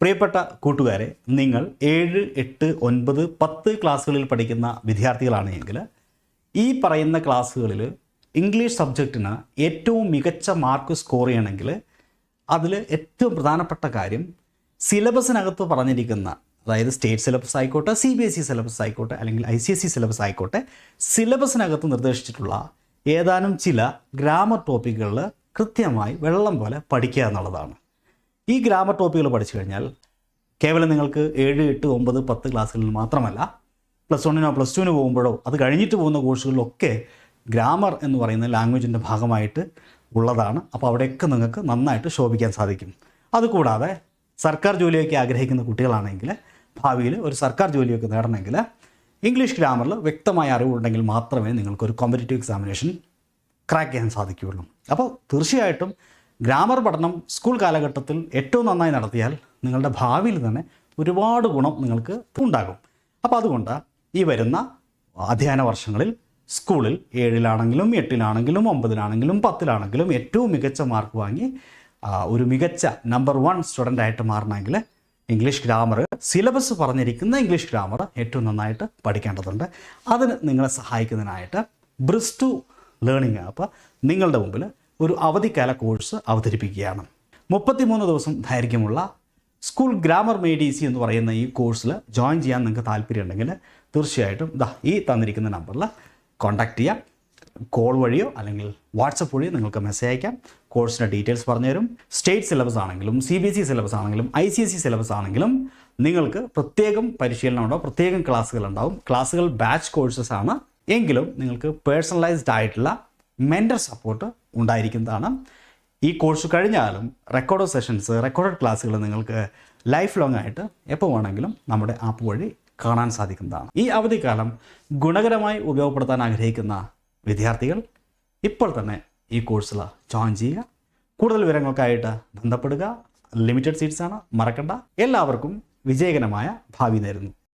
പ്രിയപ്പെട്ട കൂട്ടുകാരെ നിങ്ങൾ ഏഴ് എട്ട് ഒൻപത് പത്ത് ക്ലാസ്സുകളിൽ പഠിക്കുന്ന വിദ്യാർത്ഥികളാണ് എങ്കിൽ ഈ പറയുന്ന ക്ലാസ്സുകളിൽ ഇംഗ്ലീഷ് സബ്ജക്റ്റിന് ഏറ്റവും മികച്ച മാർക്ക് സ്കോർ ചെയ്യണമെങ്കിൽ അതിൽ ഏറ്റവും പ്രധാനപ്പെട്ട കാര്യം സിലബസിനകത്ത് പറഞ്ഞിരിക്കുന്ന അതായത് സ്റ്റേറ്റ് സിലബസ് ആയിക്കോട്ടെ C B S E syllabus ആയിക്കോട്ടെ അല്ലെങ്കിൽ I C S E syllabus ആയിക്കോട്ടെ സിലബസിനകത്ത് നിർദ്ദേശിച്ചിട്ടുള്ള ഏതാനും ചില ഗ്രാമർ ടോപ്പിക്കുകളിൽ കൃത്യമായി വെള്ളം പോലെ പഠിക്കുക എന്നുള്ളതാണ്. ഈ ഗ്രാമർ ടോപ്പിക്കുകൾ പഠിച്ചു കഴിഞ്ഞാൽ കേവലം നിങ്ങൾക്ക് ഏഴ് എട്ട് ഒമ്പത് പത്ത് ക്ലാസ്സുകളിൽ മാത്രമല്ല പ്ലസ് വണ്ണിനോ പ്ലസ് ടുവിന് പോകുമ്പോഴോ അത് കഴിഞ്ഞിട്ട് പോകുന്ന കോഴ്സുകളിലൊക്കെ ഗ്രാമർ എന്ന് പറയുന്ന ലാംഗ്വേജിന്റെ ഭാഗമായിട്ട് ഉള്ളതാണ്. അപ്പോൾ അവിടെയൊക്കെ നിങ്ങൾക്ക് നന്നായിട്ട് ശോഭിക്കാൻ സാധിക്കും. അതുകൂടാതെ സർക്കാർ ജോലിയൊക്കെ ആഗ്രഹിക്കുന്ന കുട്ടികളാണെങ്കിൽ ഭാവിയിൽ ഒരു സർക്കാർ ജോലിയൊക്കെ നേടണമെങ്കിൽ ഇംഗ്ലീഷ് ഗ്രാമറിൽ വ്യക്തമായ അറിവുണ്ടെങ്കിൽ മാത്രമേ നിങ്ങൾക്കൊരു കോമ്പറ്റേറ്റീവ് എക്സാമിനേഷൻ ക്രാക്ക് ചെയ്യാൻ സാധിക്കുകയുള്ളൂ. അപ്പോൾ തീർച്ചയായിട്ടും ഗ്രാമർ പഠനം സ്കൂൾ കാലഘട്ടത്തിൽ ഏറ്റവും നന്നായി നടത്തിയാൽ നിങ്ങളുടെ ഭാവിയിൽ തന്നെ ഒരുപാട് ഗുണം നിങ്ങൾക്ക് ഉണ്ടാകും. അപ്പോൾ അതുകൊണ്ട് ഈ വരുന്ന അധ്യയന വർഷങ്ങളിൽ സ്കൂളിൽ ഏഴിലാണെങ്കിലും എട്ടിലാണെങ്കിലും ഒമ്പതിലാണെങ്കിലും പത്തിലാണെങ്കിലും ഏറ്റവും മികച്ച മാർക്ക് വാങ്ങി ഒരു മികച്ച നമ്പർ വൺ സ്റ്റുഡന്റ് ആയിട്ട് മാറണമെങ്കിൽ ഇംഗ്ലീഷ് ഗ്രാമർ സിലബസ് പറഞ്ഞിരിക്കുന്ന ഇംഗ്ലീഷ് ഗ്രാമർ ഏറ്റവും നന്നായിട്ട് പഠിക്കേണ്ടതുണ്ട്. അതിന് നിങ്ങളെ സഹായിക്കുന്നതിനായിട്ട് ബ്രിസ്റ്റു ലേണിംഗ് ആപ്പ് നിങ്ങളുടെ മുമ്പിൽ ഒരു അവധിക്കാല കോഴ്സ് അവതരിപ്പിക്കുകയാണ്. മുപ്പത്തിമൂന്ന് ദിവസം ദൈർഘ്യമുള്ള സ്കൂൾ ഗ്രാമർ മെയ്ഡ് ഈസി എന്ന് പറയുന്ന ഈ കോഴ്സിൽ ജോയിൻ ചെയ്യാൻ നിങ്ങൾക്ക് താല്പര്യമുണ്ടെങ്കിൽ തീർച്ചയായിട്ടും ദാ ഈ തന്നിരിക്കുന്ന നമ്പറിൽ കോൺടാക്റ്റ് ചെയ്യാം. കോൾ വഴിയോ അല്ലെങ്കിൽ വാട്സപ്പ് വഴിയോ നിങ്ങൾക്ക് മെസ്സേജ് അയക്കാം. കോഴ്സിന്റെ ഡീറ്റെയിൽസ് പറഞ്ഞുതരും. സ്റ്റേറ്റ് സിലബസ് ആണെങ്കിലും C B S E syllabus ആണെങ്കിലും I C S E syllabus ആണെങ്കിലും നിങ്ങൾക്ക് പ്രത്യേകം പരിശീലനം ഉണ്ടാവും. പ്രത്യേകം ക്ലാസ്സുകൾ ഉണ്ടാവും. ക്ലാസ്സുകൾ ബാച്ച് കോഴ്സസ് ആണ്. എങ്കിലും നിങ്ങൾക്ക് പേഴ്സണലൈസ്ഡ് ആയിട്ടുള്ള മെന്റർ സപ്പോർട്ട് ഉണ്ടായിരിക്കുന്നതാണ്. ഈ കോഴ്സ് കഴിഞ്ഞാലും റെക്കോർഡ് സെഷൻസ് റെക്കോർഡഡ് ക്ലാസ്സുകൾ നിങ്ങൾക്ക് ലൈഫ് ലോങ് ആയിട്ട് എപ്പോൾ വേണമെങ്കിലും നമ്മുടെ ആപ്പ് വഴി കാണാൻ സാധിക്കുന്നതാണ്. ഈ അവധിക്കാലം ഗുണകരമായി ഉപയോഗപ്പെടുത്താൻ ആഗ്രഹിക്കുന്ന വിദ്യാർത്ഥികൾ ഇപ്പോൾ തന്നെ ഈ കോഴ്സിൽ ജോയിൻ ചെയ്യുക. കൂടുതൽ വിവരങ്ങൾക്കായിട്ട് ബന്ധപ്പെടുക. ലിമിറ്റഡ് സീറ്റ്സ് ആണ്. മറക്കണ്ട. എല്ലാവർക്കും വിജയകരമായ ഭാവി നേരുന്നു.